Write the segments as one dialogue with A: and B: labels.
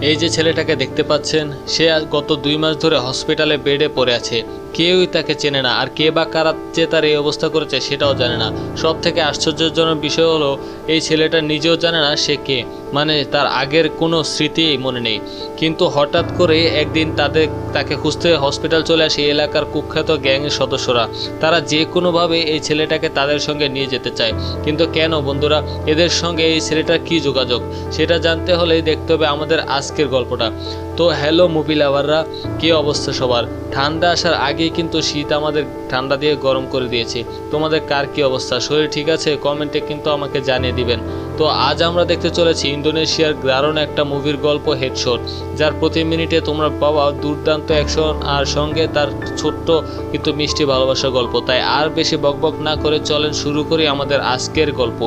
A: এই যে ছেলেটাকে দেখতে পাচ্ছেন সে গত দুই মাস ধরে হসপিটালে বেডে পড়ে আছে। কেউই তাকে চেনে না। আর কে বা কারা যে তার এই অবস্থা করেছে সেটাও জানে না। সব থেকে আশ্চর্যজনক বিষয় হলো, এই ছেলেটা নিজেও জানে না সে কে। মানে তার আগের কোনো স্মৃতি মনে নেই। কিন্তু হঠাৎ করে একদিন তাদের, তাকে খুঁজতে হসপিটাল চলে আসে এলাকার কুখ্যাত গ্যাংয়ের সদস্যরা। তারা যে কোনোভাবে এই ছেলেটাকে তাদের সঙ্গে নিয়ে যেতে চায়। কিন্তু কেন বন্ধুরা, এদের সঙ্গে এই ছেলেটার কী যোগাযোগ? সেটা জানতে হলেই দেখতে হবে আমাদের আজকের গল্পটা। তো হ্যালো মুভি লাভাররা, কী অবস্থা সবার? ঠান্ডা আসার আগেই কিন্তু শীত আমাদের ঠান্ডা দিয়ে গরম করে দিয়েছে। তোমাদের কার কি অবস্থা? শরীর ঠিক আছে? কমেন্টে কিন্তু আমাকে জানিয়ে দিবেন। তো আজ আমরা দেখতে চলেছি ইন্দোনেশিয়ার দারুণ একটা মুভির গল্প হেডশট, যার প্রতি মিনিটে তোমরা পাওয়া দুর্দান্ত অ্যাকশন আর সঙ্গে তার ছোট্ট কিন্তু মিষ্টি ভালোবাসা গল্প। তাই আর বেশি বকবক না করে চলেন শুরু করি আমাদের আজকের গল্প।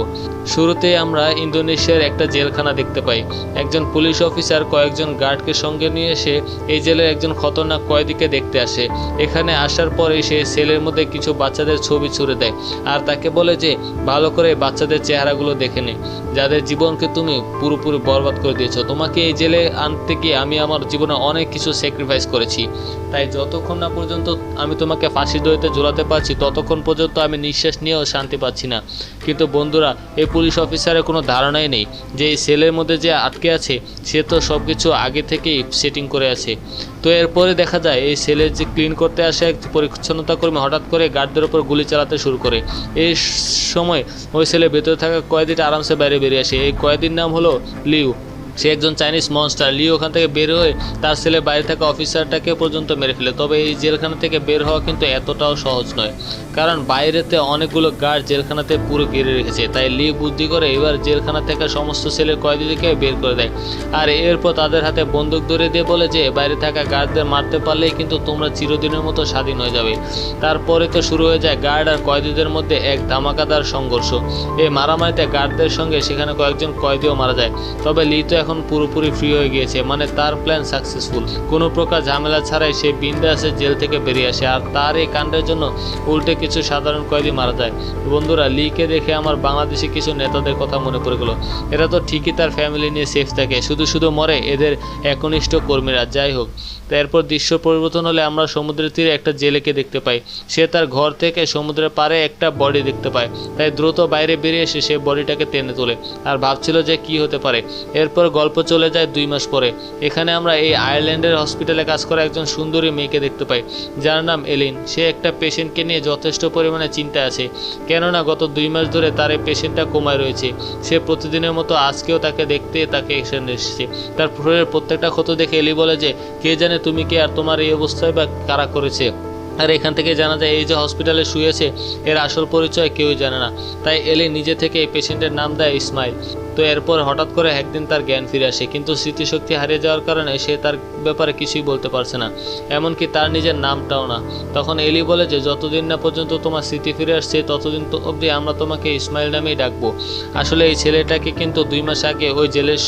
A: শুরুতেই আমরা ইন্দোনেশিয়ার একটা জেলখানা দেখতে পাই। একজন পুলিশ অফিসার কয়েকজন গার্ডকে সঙ্গে নিয়ে এসে এই জেলের একজন খতরনাক কয়েদিকে দেখতে আসে। এখানে আসার পরে সে সেলের মধ্যে কিছু বাচ্চাদের ছবি ছুড়ে দেয় আর তাকে বলে যে, ভালো করে বাচ্চাদের চেহারাগুলো দেখে নে। যাদের জীবনকে তুমি পুরোপুরি বরবাদ করে দিয়েছ, তোমাকে এই জেলে আনতে গিয়ে আমি আমার জীবনে অনেক কিছু স্যাক্রিফাইস করেছি। তাই যতক্ষণ না পর্যন্ত আমি তোমাকে ফাঁসি দড়িতে ঝোলাতে পারছি, ততক্ষণ পর্যন্ত আমি নিঃশ্বাস নিয়েও শান্তি পাচ্ছি না। কিন্তু বন্ধুরা, এই পুলিশ অফিসারের কোনো ধারণাই নেই যে এই সেলের মধ্যে যে আটকে আছে, সে তো সব কিছু আগে থেকেই সেটিং করে আছে। তো এরপরে দেখা যায়, এই সেলে যে ক্লিন করতে আসে এক পরিচ্ছন্নতা কর্মী হঠাৎ করে গার্ডদের ওপর গুলি চালাতে শুরু করে। এই সময় ওই সেলের ভেতরে থাকা কয়েদিটা আরামসে বাইরে বেরিয়ে আসে? এই কয়েদির নাম হলো লিউ। সে একজন চাইনিজ মনস্টার লিও ওখান থেকে বের হয়ে তার ছেলে বাইরে থাকা অফিসারটাকে পর্যন্ত মেরে ফেলে। তবে এই জেলখানা থেকে বের হওয়া কিন্তু এতটাও সহজ নয়, কারণ বাইরেতে অনেকগুলো গার্ড জেলখানাতে পুরো ঘিরে রেখেছে। তাই লি বুদ্ধি করে এবার জেলখানা থেকে সমস্ত ছেলের কয়েদিদেরকে বের করে দেয়। আর এরপর তাদের হাতে বন্দুক ধরে দিয়ে বলে যে, বাইরে থাকা গার্ডদের মারতে পারলেই কিন্তু তোমরা চিরদিনের মতো স্বাধীন হয়ে যাবে। তারপরে তো শুরু হয়ে যায় গার্ড আর কয়েদিদের মধ্যে এক ধামাকাদার সংঘর্ষ। এই মারামারিতে গার্ডদের সঙ্গে সেখানে কয়েকজন কয়েদিও মারা যায়। তবে লি তো এখন পুরোপুরি ফ্রি হয়ে গিয়েছে মানে তার প্ল্যান সাকসেসফুল কোনো প্রকার ঝামেলা ছাড়াই সে বিন্দাসের জেল থেকে বেরিয়ে আসে, আর তার এই কাণ্ডের জন্য উল্টে কিছু সাধারণ কয়েদি মারা যায়। বন্ধুরা লিকে দেখে আমার বাংলাদেশি কিছু নেতাদের কথা মনে পড়ে গেল। এরা তো ঠিকই তার ফ্যামিলি নিয়ে সেফ থাকে, শুধু শুধু মরে এদের একনিষ্ঠ কর্মীরা, যাই হোক। এরপর দৃশ্য পরিবর্তন হলে আমরা সমুদ্রের তীরে একটা জেলেকে দেখতে পাই। সে তার ঘর থেকে সমুদ্রের পাড়ে একটা বডি দেখতে পায়। তাই দ্রুত বাইরে বেরিয়ে এসে সে বডিটাকে টেনে তোলে আর ভাবছিল যে কি হতে পারে। এরপর গল্প চলে যায় দুই মাস পরে। এখানে আমরা এই আয়ারল্যান্ডের হসপিটালে কাজ করা একজন সুন্দরী মেয়েকে দেখতে পাই। যার নাম এলিন। সে একটা পেশেন্টকে নিয়ে যথেষ্ট পরিমাণে চিন্তা আছে। কেননা গত দুই মাস ধরে তার এই পেশেন্টটা কমায় রয়েছে। সে প্রতিদিনের মতো আজকেও তাকে দেখতে তাকে এখানে এসেছে। তার শরীরের প্রত্যেকটা ক্ষত দেখে এলি বলে যে, কে জানে তুমি কে আর তোমার এই অবস্থায় বা কারা করেছে? আর এখান থেকে জানা যায়, এই যে হসপিটালে শুয়েছে, এর আসল পরিচয় কেউই জানে না। তাই এলে নিজে থেকে এই পেশেন্টের নাম দেয় ইসমাইল। তো এরপর হঠাৎ করে একদিন তার জ্ঞান ফিরে আসে, কিন্তু স্মৃতিশক্তি হারিয়ে যাওয়ার কারণে সে তার ব্যাপারে কিছুই বলতে পারছে না। এমনকি তার নিজের নামটাও না। তখন এলি বলে যে, যতদিন না পর্যন্ত তোমার স্মৃতি ফিরে আসছে, ততদিন তো অবধি আমরা তোমাকে ইসমাইল নামেই ডাকবো। আসলে এই ছেলেটাকে কিন্তু দুই মাস আগে ওই জেলের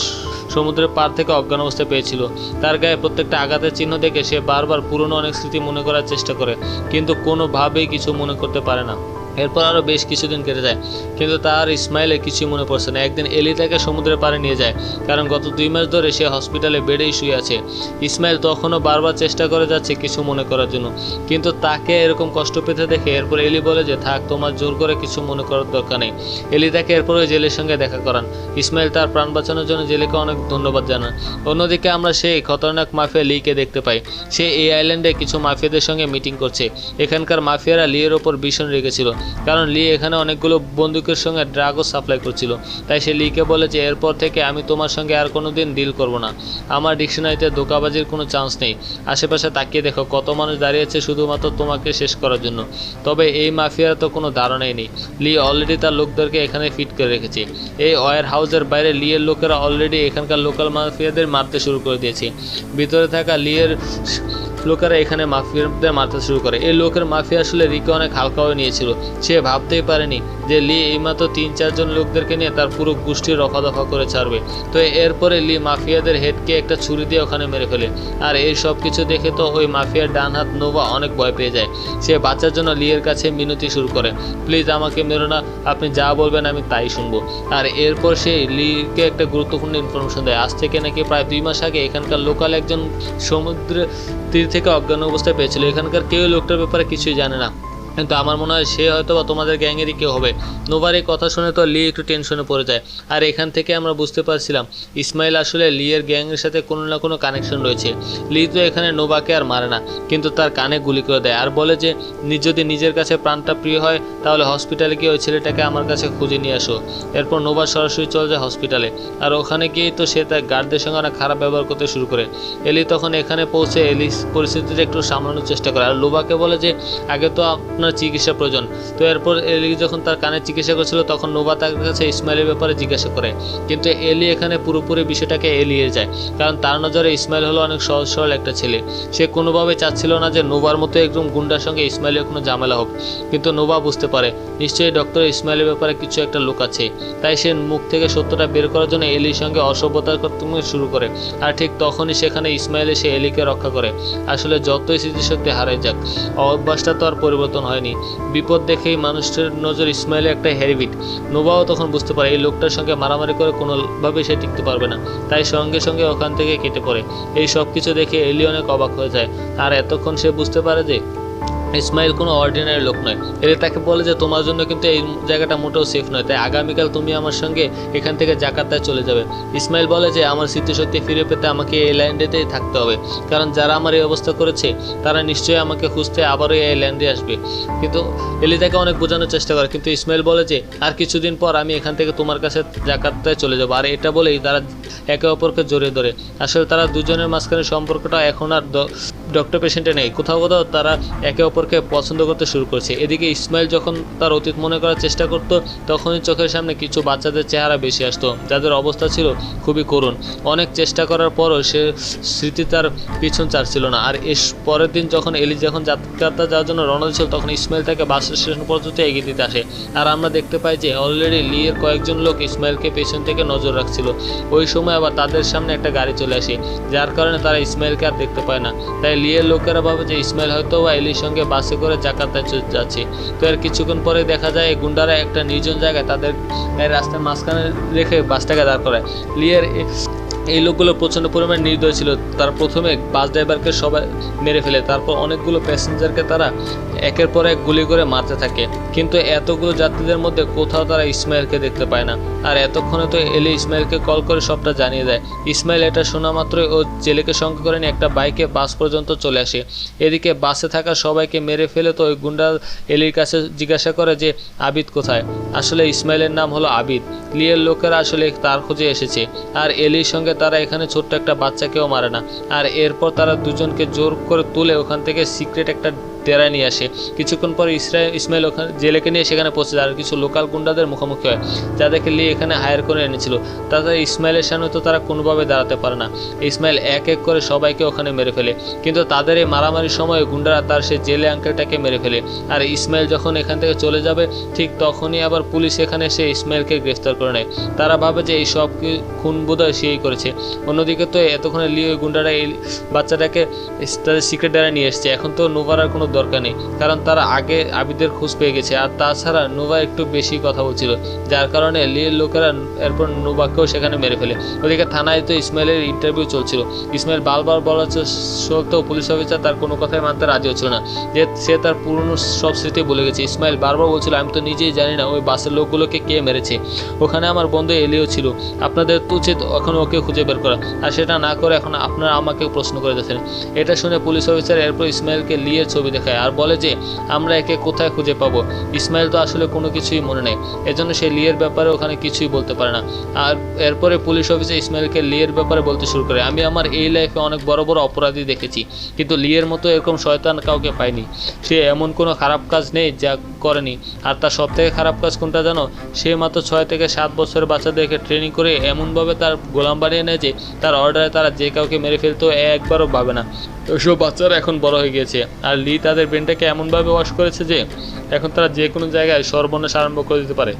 A: সমুদ্রের পার থেকে অজ্ঞান অবস্থায় পেয়েছিল। তার গায়ে প্রত্যেকটা আঘাতের চিহ্ন দেখে সে বারবার পুরনো অনেক স্মৃতি মনে করার চেষ্টা করে, কিন্তু কোনোভাবেই কিছু মনে করতে পারে না। এরপর আরও বেশ কিছুদিন কেটে যায়। কিন্তু তার ইসমাইলের কিছুই মনে পড়ছে না। একদিন এলি তাকে সমুদ্রের পাড়ে নিয়ে যায়, কারণ গত দুই মাস ধরে সে হসপিটালে বেডেই শুয়ে আছে। ইসমাইল তখনও বারবার চেষ্টা করে যাচ্ছে কিছু মনে করার জন্য। কিন্তু তাকে এরকম কষ্ট পেতে দেখে এরপর এলি বলে যে, থাক, তোমার জোর করে কিছু মনে করার দরকার নেই। এলি তাকে এরপর ওই জেলের সঙ্গে দেখা করান। ইসমাইল তার প্রাণ বাঁচানোর জন্য জেলেকে অনেক ধন্যবাদ জানান। অন্যদিকে আমরা সেই খতরনাক মাফিয়া লিকে দেখতে পাই। সে এই আইল্যান্ডে কিছু মাফিয়াদের সঙ্গে মিটিং করছে। এখানকার মাফিয়ারা লিয়ের ওপর ভীষণ রেগেছিল। কারণ লি এখানে অনেকগুলো বন্দুকের সঙ্গে ড্রাগও সাপ্লাই করছিল। তাই সে লিকে বলে যে, এরপর থেকে আমি তোমার সঙ্গে আর কোনো দিন ডিল করব না। আমার ডিকশনারিতে ধোকাবাজির কোনো চান্স নেই। আশেপাশে তাকিয়ে দেখো, কত মানুষ দাঁড়িয়েছে শুধুমাত্র তোমাকে শেষ করার জন্য। তবে এই মাফিয়ার তো কোনো ধারণাই নেই। লি অলরেডি তার লোকদেরকে এখানে ফিট করে রেখেছে। এই ওয়ার হাউসের বাইরে লিয়ের লোকেরা অলরেডি এখানকার লোকাল মাফিয়াদের মারতে শুরু করে দিয়েছে। ভিতরে থাকা লিয়ের লোকেরা এখানে মাফিয়াদের মারতে শুরু করে। এই লোকের মাফিয়া আসলে রিকে অনেক হালকা হয়ে নিয়েছিল। সে ভাবতেই পারেনি যে লি এইমাত্র তিন, চারজন লোকদেরকে নিয়ে তার পুরো গোষ্ঠী রফা দফা করে ছাড়বে। তো এরপরে লি মাফিয়াদের হেডকে একটা ছুরি দিয়ে ওখানে মেরে ফেলে। আর এই সব কিছু দেখে তো ওই মাফিয়ার ডান হাত নোভা অনেক ভয় পেয়ে যায়। সে বাচ্চার জন্য লিয়ের কাছে মিনতি শুরু করে। প্লিজ আমাকে মেরো না, আপনি যা বলবেন আমি তাই শুনব। আর এরপর সে লিকে একটা গুরুত্বপূর্ণ ইনফরমেশন দেয়। আজ থেকে নাকি প্রায় দুই মাস আগে এখানকার লোকাল একজন সমুদ্রে তীর থেকে অজ্ঞান অবস্থায় পেয়েছিল। এখানকার কেউ লোকটার ব্যাপারে কিছুই জানে না। কিন্তু আমার মনে হয় সে হয়তো বা তোমাদের গ্যাংয়েরই কেউ হবে। নোভার এই কথা শুনে তো লি একটু টেনশনে পড়ে যায়। আর এখান থেকে আমরা বুঝতে পারছিলাম, ইসমাইল আসলে লিয়ের গ্যাংয়ের সাথে কোনো না কোনো কানেকশন রয়েছে। লি তো এখানে নোভাকে আর মারে না, কিন্তু তার কানে গুলি করে দেয়। আর বলে যে যদি নিজের কাছে প্রাণটা প্রিয় হয়, তাহলে হসপিটালে গিয়ে ওই ছেলেটাকে আমার কাছে খুঁজে নিয়ে আসো। এরপর নোভা সরাসরি চলে যায় হসপিটালে আর ওখানে গিয়েই তো সে তার গার্ডদের সঙ্গে অনেক খারাপ ব্যবহার করতে শুরু করে। এলি তখন এখানে পৌঁছে এলি পরিস্থিতিটা একটু সামলানোর চেষ্টা করে। আর লোবাকে বলে যে, আগে তো আপনার চিকিৎসা প্রয়োজন। তো এরপর এলি যখন তার কানে চিকিৎসা করছিল, তখন নোভা তার কাছে ইসমাইলের ব্যাপারে জিজ্ঞাসা করে। কিন্তু এলি এখানে পুরোপুরি বিষয়টাকে এলিয়ে যায়। কারণ তার নজরে ইসমাইল হলো অনেক সহজ সরল একটা ছেলে। সে কোনোভাবে চাচ্ছিল না যে নোভার মতো একদম গুন্ডার সঙ্গে ইসমাইলের কোনো ঝামেলা হোক। কিন্তু নোভা বুঝতে পারে, নিশ্চয়ই ডক্টর ইসমাইলের ব্যাপারে কিছু একটা লোক আছে। তাই সে মুখ থেকে সত্যটা বের করার জন্য এলির সঙ্গে অসভ্যতা করতে শুরু করে। আর ঠিক তখনই সেখানে ইসমাইল এসে এলিকে রক্ষা করে। আসলে যতই স্মৃতিশক্তি হারাই যাক, অভ্যাসটা তো আর পরিবর্তন হয়নি। বিপদ দেখেই মানুষের নজর ইসমাইলে একটা হ্যারিবিট নোবাও তখন বুঝতে পারে এই লোকটার সঙ্গে মারামারি করে কোনোভাবেই সে টিকতে পারবে না। তাই সঙ্গে সঙ্গে ওখান থেকে কেটে পড়ে। এই সব কিছু দেখে এলি অনেক অবাক হয়ে যায়। আর এতক্ষণ সে বুঝতে পারে যে ইসমাইল কোনো অর্ডিনারি লোক নয়। এলে তাকে বলে যে, তোমার জন্য কিন্তু এই জায়গাটা মোটেও সেফ নয়। তাই আগামীকাল তুমি আমার সঙ্গে এখান থেকে জাকার্তায় চলে যাবে। ইসমাইল বলে যে, আমার স্মৃতিশক্তি ফিরে পেতে আমাকে এই ল্যান্ডেতেই থাকতে হবে। কারণ যারা আমার এই অবস্থা করেছে, তারা নিশ্চয়ই আমাকে খুঁজতে আবারও এই ল্যান্ডে আসবে। কিন্তু এলি তাকে অনেক বোঝানোর চেষ্টা করে। কিন্তু ইসমাইল বলে যে, আর কিছুদিন পর আমি এখান থেকে তোমার কাছে জাকার্তায় চলে যাব। আর এটা বলেই তারা একে অপরকে জড়িয়ে ধরে। আসলে তারা দুজনের মাঝখানে সম্পর্কটা এখন আর ডক্টর পেশেন্টে নেই। কোথাও কোথাও তারা একে অপরকে পছন্দ করতে শুরু করছে। এদিকে ইসমাইল যখন তার অতীত মনে করার চেষ্টা করতো, তখনই চোখের সামনে কিছু বাচ্চাদের চেহারা বেশি আসতো। যাদের অবস্থা ছিল খুবই করুণ। অনেক চেষ্টা করার পরও সে স্মৃতি তার পিছন ছাড়ছিল না। আর এস পরের দিন যখন এলি যখন যাত্রা যাওয়ার জন্য রওনা দিয়েছিল, তখন ইসমাইল তাকে বাস স্টেশন পর্যন্ত এগিয়ে দিতে আসে। আর আমরা দেখতে পাই যে অলরেডি লিয়ের কয়েকজন লোক ইসমাইলকে পেছন থেকে নজর রাখছিল। ওই সময় আবার তাদের সামনে একটা গাড়ি চলে আসে, যার কারণে তারা ইসমাইলকে আর দেখতে পায় না। তাই লিয়ের লোকেরা ভাবে যে ইসমাইল হয়তো বা এলির সঙ্গে বাসে করে জাকাতে যাচ্ছে। তো এর কিছুক্ষণ পরে দেখা যায় গুন্ডারা একটা নির্জন জায়গায় তাদের রাস্তার মাঝখানে রেখে বাসটাকে দাঁড় করায়। লিয়ের এই লোকগুলো প্রচণ্ড পরিমাণে নির্দয় ছিল। তার প্রথমে বাস ড্রাইভারকে সবাই মেরে ফেলে, তারপর অনেকগুলো প্যাসেঞ্জারকে তারা একের পর এক গুলি করে মারতে থাকে। কিন্তু এতগুলো যাত্রীদের মধ্যে কোথাও তারা ইসমাইলকে দেখতে পায় না। আর এতক্ষণে তো এলি ইসমাইলকে কল করে সবটা জানিয়ে দেয়। ইসমাইল এটা শোনা মাত্রই ও জেলেকে সঙ্গে করে একটা বাইকে বাস পর্যন্ত চলে আসে। এদিকে বাসে থাকা সবাইকে মেরে ফেলে তো ওই গুন্ডা এলির কাছে জিজ্ঞাসা করে যে, আবিদ কোথায়? আসলে ইসমাইলের নাম হলো আবিদ। লিয়ের লোকেরা আসলে তার খোঁজে এসেছে। আর এলির সঙ্গে তারা এখানে ছোট্ট একটা বাচ্চাকেও মারে না। আর এরপর তারা দুজনকে জোর করে তুলে ওখান থেকে সিক্রেট একটা ডেরায় নিয়ে আসে। কিছুক্ষণ পর ইসরা ইসমাইল ওখানে জেলেকে নিয়ে সেখানে পৌঁছে যায়। আর কিছু লোকাল গুন্ডাদের মুখোমুখি হয়। যাদেরকে লিয়ে এখানে হায়ার করে এনেছিল। তাদের ইসমাইলের সামনে তো তারা কোনোভাবে দাঁড়াতে পারে না। ইসমাইল এক এক করে সবাইকে ওখানে মেরে ফেলে। কিন্তু তাদের এই মারামারির সময় গুন্ডারা তার সে জেলে আঙ্কেলটাকে মেরে ফেলে। আর ইসমাইল যখন এখান থেকে চলে যাবে, ঠিক তখনই আবার পুলিশ এখানে এসে ইসমাইলকে গ্রেফতার করে নেয়। তারা ভাবে যে এই সব খুন বোধহয় সেই করেছে। অন্যদিকে তো এতক্ষণে লি ওই গুন্ডারা এই বাচ্চাটাকে তাদের সিক্রেট ডেরা নিয়ে এসছে। এখন তো নোভার আর কোনো দরকার নেই, কারণ তারা আগে আবিদের খোঁজ পেয়ে গেছে। আর তাছাড়া নোভা একটু বেশি কথা বলছিল, যার কারণে লিয়ের লোকেরা এরপর নোভাকেও সেখানে মেরে ফেলে। ওদিকে থানায় তো ইসমাইলের ইন্টারভিউ চলছিল। ইসমাইল বারবার চেষ্টা সত্ত্বেও পুলিশ অফিসার তার কোনো কথাই মানতে রাজি হচ্ছিল না। যে, সে তার পুরনো সব স্মৃতি বলে গেছে। ইসমাইল বারবার বলছিল, আমি তো নিজেই জানি না ওই বাসের লোকগুলোকে কে মেরেছে। ওখানে আমার বন্ধু এলিও ছিল। আপনাদের উচিত এখন ওকে খুঁজে বের করা। আর সেটা না করে এখন আপনারা আমাকে প্রশ্ন করে যাচ্ছেন এটা শুনে পুলিশ অফিসার এরপর ইসমাইলকে লিয়ের ছবি দেখায় আর বলে যে, আমরা একে কোথায় খুঁজে পাবো? ইসমাইল তো আসলে কোনো কিছুই মনে নেই। এজন্য সে লিয়ের ব্যাপারে ওখানে কিছুই বলতে পারে না। আর এরপরে পুলিশ অফিসে ইসমাইলকে লিয়ের ব্যাপারে বলতে শুরু করে। আমি আমার এই লাইফে অনেক বড় বড় অপরাধী দেখেছি, কিন্তু লিয়ের মতো এরকম শয়তান কাউকে পাইনি। সে এমন কোনো খারাপ কাজ নেই যা করেনি। আর তার সব থেকে খারাপ কাজ কোনটা জানো? সে মাত্র ছয় থেকে সাত বছরের বাচ্চাদেরকে ট্রেনিং করে এমনভাবে তার গোলাম বানিয়ে নেয় যে, তার অর্ডারে তারা যে কাউকে মেরে ফেলতো একবারও ভাবে না। ওইসব বাচ্চারা এখন বড় হয়ে গিয়েছে। আর লি তাদের ব্রেনটাকে এমনভাবে ওয়াশ করেছে যে, এখন তারা যে কোনো জায়গায় সর্বনাশ আরম্ভ করে দিতে পারে।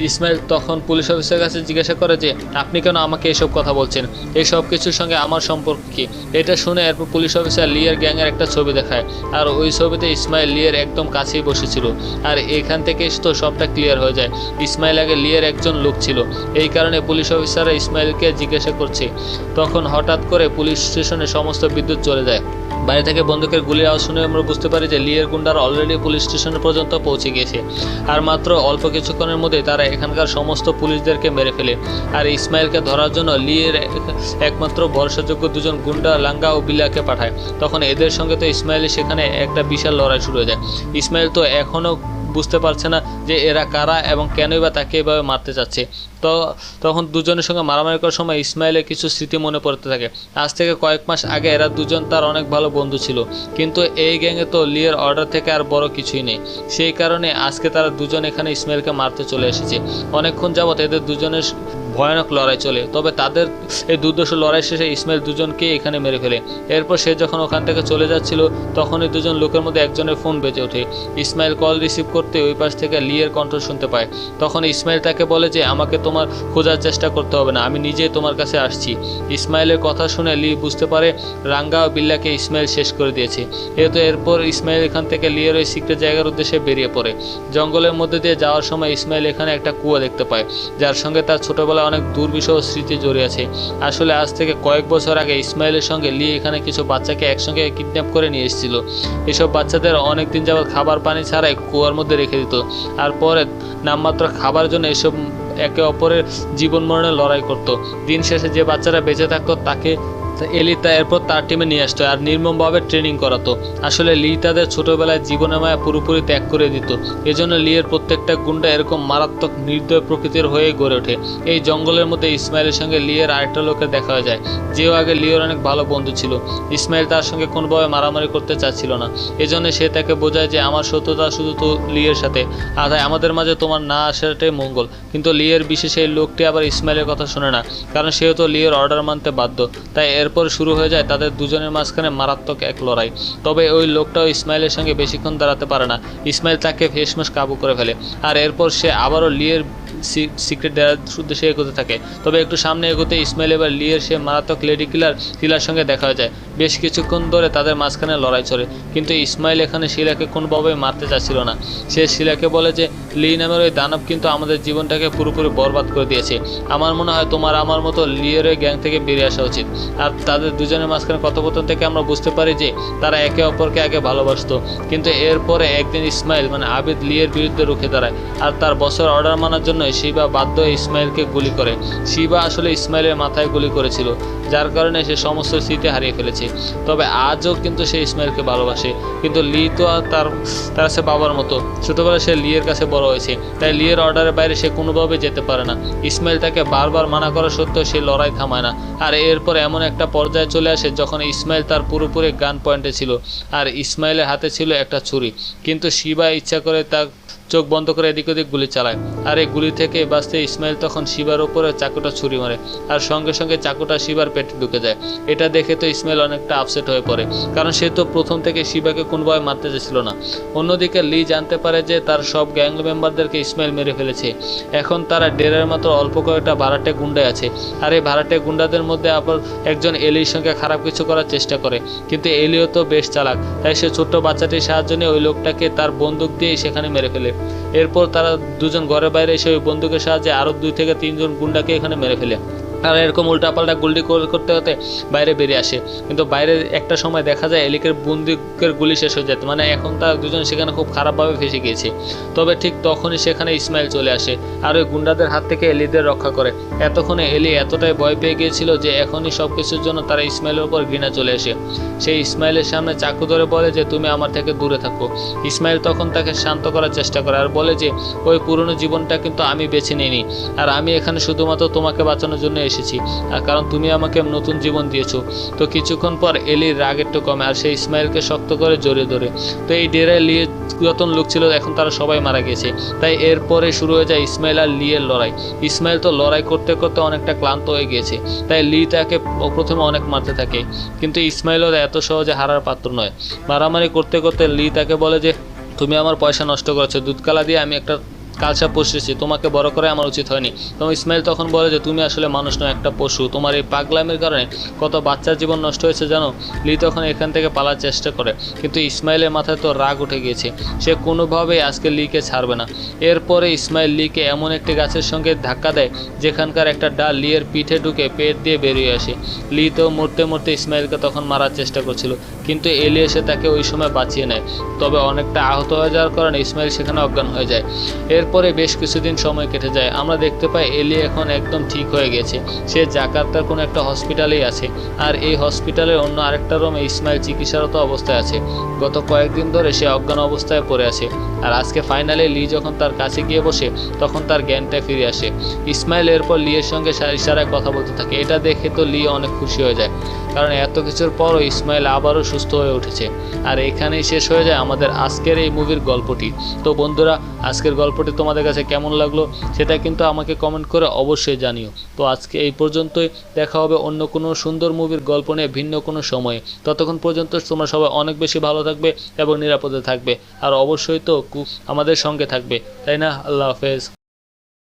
A: ইসমাইল তখন পুলিশ অফিসারের কাছে জিজ্ঞাসা করে যে, আপনি কেন আমাকে এসব কথা বলছেন? এই সব কিছুর সঙ্গে আমার সম্পর্ক কি? এটা শুনে এরপর পুলিশ অফিসার লিয়ের গ্যাংয়ের একটা ছবি দেখায়। আর ওই ছবিতে ইসমাইল লিয়ের একদম কাছেই বসেছিল। আর এখান থেকে তো সবটা ক্লিয়ার হয়ে যায়। ইসমাইল আগে লিয়ের একজন লোক ছিল। এই কারণে পুলিশ অফিসাররা ইসমাইলকে জিজ্ঞাসা করছে। তখন হঠাৎ করে পুলিশ স্টেশনে সমস্ত বিদ্যুৎ চলে যায়। বাইরে থেকে বন্দুকের গুলির আওয়াজ শুনে আমরা বুঝতে পারি যে, লিয়ের গুন্ডারা অলরেডি পুলিশ স্টেশন পর্যন্ত পৌঁছে গিয়েছে। আর মাত্র অল্প কিছুক্ষণের মধ্যে তারা এখানকার সমস্ত পুলিশদেরকে মেরে ফেলে। আর ইসমাইলকে ধরার জন্য লিয়ের একমাত্র ভরসাযোগ্য দুজন গুন্ডা লাঙ্গা ও বিলাকে পাঠায়। তখন এদের সঙ্গে তো ইসমাইলের সেখানে একটা বিশাল লড়াই শুরু হয়ে যায়। ইসমাইল তো এখনও বুঝতে পারছে না যে এরা কারা এবং কেনই বা তাকে এভাবে মারতে চাচ্ছে। তো তখন দুজনের সঙ্গে মারামারি করার সময় ইসমাইলের কিছু স্মৃতি মনে পড়তে থাকে। আজ থেকে কয়েক মাস আগে এরা দুজন তার অনেক ভালো বন্ধু ছিল। কিন্তু এই গ্যাংয়ে তো লিয়ের অর্ডার থেকে আর বড় কিছুই নেই। সেই কারণে আজকে তারা দুজন এখানে ইসমাইলকে মারতে চলে এসেছে। অনেকক্ষণ যাবৎ এদের দুজনের ভয়ানক লড়াই চলে। তবে তাদের এই দুর্দশ লড়াই শেষে ইসমাইল দুজনকে এখানে মেরে ফেলে। এরপর সে যখন ওখান থেকে চলে যাচ্ছিল তখন এই দুজন লোকের মধ্যে একজনের ফোন বেজে ওঠে। ইসমাইল কল রিসিভ করতে ওই পাশ থেকে লিয়ের কণ্ঠ শুনতে পায়। তখন ইসমাইল তাকে বলে যে, আমাকে তোমার খোঁজার চেষ্টা করতে হবে না, আমি নিজেই তোমার কাছে আসছি। ইসমাইলের কথা শুনে লি বুঝতে পারে রাঙ্গা ও বিল্লাকে ইসমাইল শেষ করে দিয়েছে। এতো এরপর ইসমাইল এখান থেকে লিয়ের ওই সিক্রেট জায়গার উদ্দেশ্যে বেরিয়ে পড়ে। জঙ্গলের মধ্যে দিয়ে যাওয়ার সময় ইসমাইল এখানে একটা কুয়া দেখতে পায়, যার সঙ্গে তার ছোটবেলায় অনেক দুর্বিষহ স্মৃতি জড়িয়ে আছে। আসলে আজ থেকে কয়েক বছর আগে ইসমাইলের সঙ্গে লি এখানে কিছু বাচ্চাকে একসঙ্গে কিডন্যাপ করে নিয়ে এসেছিল। এসব বাচ্চাদের অনেক দিন যাবৎ খাবার পানি ছাড়াই কুয়ার মধ্যে রেখে দিত। আর পরে নামমাত্র খাবার জন্য এসব একে অপরের জীবন মরণের লড়াই করত। দিন শেষে যে বাচ্চারা বেঁচে থাকতো, তাকে তা এলি তা এরপর তার টিমে নিয়ে আসতো আর নির্মমভাবে ট্রেনিং করাতো। আসলে লি তাদের ছোটবেলায় জীবনে মায়া পুরোপুরি ত্যাগ করে দিত। এজন্য লিয়ের প্রত্যেকটা গুন্ডা এরকম মারাত্মক নির্দয় প্রকৃতির হয়ে গড়ে ওঠে। এই জঙ্গলের মধ্যে ইসমাইলের সঙ্গে লিয়ের আরেকটা লোকের দেখা যায়। যেও আগে লিওর অনেক ভালো বন্ধু ছিল। ইসমাইল তার সঙ্গে কোনোভাবে মারামারি করতে চাচ্ছিল না। এজন্য সে তাকে বোঝায় যে, আমার সত্যতা শুধু তো লিয়ের সাথে। আদায় আমাদের মাঝে তোমার না আসাটাই মঙ্গল। কিন্তু লিয়ের বিশেষ এই লোকটি আবার ইসমাইলের কথা শোনে না। কারণ সেও তো লিয়ের অর্ডার মানতে বাধ্য। তাই এরপর শুরু হয়ে যায় তাদের দুজনের মাঝখানে মারাত্মক এক লড়াই। তবে ওই লোকটাও ইসমাইলের সঙ্গে বেশিক্ষণ দাঁড়াতে পারে না। ইসমাইল তাকে ফেসমাস কাবু করে ফেলে। আর এরপর সে আবারও লিয়ের সিক্রেট দেওয়ার উদ্দেশ্যে এগোতে থাকে। তবে একটু সামনে এগোতে ইসমাইল এবার লিয়ের সে মারাত্মক লেডি কিলার শিলার সঙ্গে দেখা হয়ে যায়। বেশ কিছুক্ষণ ধরে তাদের মাঝখানে লড়াই চলে, কিন্তু ইসমাইল এখানে শিলাকে কোনোভাবেই মারতে চাচ্ছিল না। সে শিলাকে বলে যে, লি নামের ওই দানব কিন্তু আমাদের জীবনটাকে পুরোপুরি বরবাদ করে দিয়েছে। আমার মনে হয় তোমার আমার মতো লিয়ের ওই গ্যাং থেকে বেরিয়ে আসা উচিত। আর তাদের দুজনের মাঝখানে কথোপকথন থেকে আমরা বুঝতে পারি যে, তারা একে অপরকে আগে ভালোবাসত। কিন্তু এরপরে একদিন ইসমাইল মানে আবিদ লিয়ের বিরুদ্ধে রুখে দাঁড়ায়। আর তার বছর অর্ডার মানার জন্য শিবা বাধ্য ইসমাইলকে গুলি করে। শিবা আসলে ইসমাইলের মাথায় গুলি করেছিল, যার কারণে সে সমস্ত স্মৃতি হারিয়ে ফেলেছে। তবে আজও কিন্তু সে ইসমাইলকে ভালোবাসে, কিন্তু লি তো তার তার সে বাবার মতো। ছোটবেলায় সে লিয়ের কাছে বড় হয়েছে, তাই লিয়ের অর্ডারের বাইরে সে কোনোভাবে যেতে পারে না। ইসমাইল তাকে বারবার মানা করা সত্ত্বেও সে লড়াই থামায় না। আর এরপর এমন একটা পর্যায়ে চলে আসে যখন ইসমাইল তার পুরোপুরি গান পয়েন্টে ছিল, আর ইসমাইলের হাতে ছিল একটা ছুরি। কিন্তু শিবা ইচ্ছা করে তার চোখ বন্ধ করে এদিক ওদিক গুলি চালায়। আর এই গুলি থেকে বাঁচতে ইসমাইল তখন শিবার ওপরে চাকুটা ছুরি মারে আর সঙ্গে সঙ্গে চাকুটা শিবার পেটে ঢুকে যায়। এটা দেখে তো ইসমাইল অনেকটা আপসেট হয়ে পড়ে, কারণ সে তো প্রথম থেকে শিবাকে কোনোভাবে মারতে চাইছিল না। অন্যদিকে লি জানতে পারে যে তার সব গ্যাং মেম্বারদেরকে ইসমাইল মেরে ফেলেছে। এখন তারা ডেরের মাত্র অল্প কয়েকটা ভাড়াটে গুন্ডায় আছে আর এই ভাড়াটে গুন্ডাদের মধ্যে আবার একজন এলির সঙ্গে খারাপ কিছু করার চেষ্টা করে, কিন্তু এলিও তো বেশ চালাক, তাই সে ছোট্ট বাচ্চাটির সাহায্য নিয়ে ওই লোকটাকে তার বন্দুক দিয়েই সেখানে মেরে ফেলে। এরপর তারা দুজন ঘরের বাইরে এসে ওই বন্দুকের সাহায্যে আরও দুই থেকে তিনজন গুন্ডাকে এখানে মেরে ফেলে। আর এরকম উল্টাপাল্টা গুলি করে- করতে করতে বাইরে বেরিয়ে আসে। কিন্তু বাইরে একটা সময় দেখা যায়, এলিকের বন্দুকের গুলি শেষ হয়ে যেত মানে এখন তার দুজন সেখানে খুব খারাপভাবে ফেসে গিয়েছে। তবে ঠিক তখনই সেখানে ইসমাইল চলে আসে আর ওই গুন্ডাদের হাত থেকে এলিদের রক্ষা করে। এতক্ষণে এলি এতটাই ভয় পেয়ে গিয়েছিল যে এখনই সব কিছুর জন্য তারা ইসমাইলের উপর ঘৃণা চলে আসে। সেই ইসমাইলের সামনে চাকু ধরে বলে যে, তুমি আমার থেকে দূরে থাকো। ইসমাইল তখন তাকে শান্ত করার চেষ্টা করে আর বলে যে, ওই পুরনো জীবনটা কিন্তু আমি বেছে নিইনি। আর আমি এখানে শুধুমাত্র তোমাকে বাঁচানোর জন্য এসেছি। কারণ তুমি আমাকে নতুন জীবন দিয়েছ। তো কিছুক্ষণ পর এলির রাগ একটু কমে আর সে ইসমাইলকে শক্ত করে জড়িয়ে ধরে। তো এই ডেরায় লিয়ে যতন লোক ছিল, এখন তারা সবাই মারা গেছে তাই এরপরে শুরু হয়ে যায় ইসমাইল আর লিয়ের লড়াই। ইসমাইল তো লড়াই করতে করতে অনেকটা ক্লান্ত হয়ে গিয়েছে। তাই লি তাকে প্রথমে অনেক মারতে থাকে। কিন্তু ইসমাইলও এত সহজে হারার পাত্র নয়। মারামারি করতে করতে লি তাকে বলে যে, তুমি আমার পয়সা নষ্ট করেছ। দুধকালা দিয়ে আমি একটা কালসা পুষেছি তোমাকে বড় করে আমার উচিত হয়নি। তো ইসমাইল তখন বলে যে, তুমি আসলে মানুষ নয়, একটা পশু। তোমার এই পাগলামের কারণে কত বাচ্চার জীবন নষ্ট হয়েছে জানো? লি তখন এখান থেকে পালার চেষ্টা করে। কিন্তু ইসমাইলের মাথায় তো রাগ উঠে গিয়েছে। সে কোনোভাবেই আজকে লিকে ছাড়বে না। এরপরে ইসমাইল লিকে এমন একটি গাছের সঙ্গে ধাক্কা দেয়, যেখানকার একটা ডাল লিয়ের পিঠে ঢুকে পেট দিয়ে বেরিয়ে আসে। লি তো মরতে মরতে ইসমাইলকে তখন মারার চেষ্টা করছিল, কিন্তু এলি এসে তাকে ওই সময় বাঁচিয়ে নেয়। তবে অনেকটা আহত হয়ে যাওয়ার কারণে ইসমাইল সেখানে অজ্ঞান হয়ে যায়। এরপরে বেশ কিছুদিন সময় কেটে যায়। আমরা দেখতে পাই এলি এখন একদম ঠিক হয়ে গেছে। সে জাকার্তার কোনো একটা হসপিটালেই আছে। আর এই হসপিটালের অন্য আরেকটা রুমে ইসমাইল চিকিৎসারত অবস্থায় আছে। গত কয়েকদিন ধরে সে অজ্ঞান অবস্থায় পড়ে আছে। আর আজকে ফাইনালে লি যখন তার কাছে গিয়ে বসে, তখন তার জ্ঞানটা ফিরে আসে। ইসমাইল এরপর লিয়ের সঙ্গে ইশারায় কথা বলতে থাকে। এটা দেখে তো লি অনেক খুশি হয়ে যায়। কারণ এত কিছুর পরও ইসমাইল আবারও সুস্থ হয়ে উঠেছে। আর এখানেই শেষ হয়ে যায় আমাদের আজকের এই মুভির গল্পটি। তো বন্ধুরা, আজকের গল্পটি তোমাদের কাছে কেমন লাগল সেটা কিন্তু আমাকে কমেন্ট করে অবশ্যই জানিও। তো আজকে এই পর্যন্তই, দেখা হবে অন্য কোনো সুন্দর মুভির গল্প নিয়ে ভিন্ন কোনো সময়ে। ততক্ষণ পর্যন্ত তোমরা সবাই অনেক বেশি ভালো থাকবে এবং নিরাপদে থাকবে। আর অবশ্যই তো আমাদের সঙ্গে থাকবে। তাই না? আল্লাহ হাফেজ।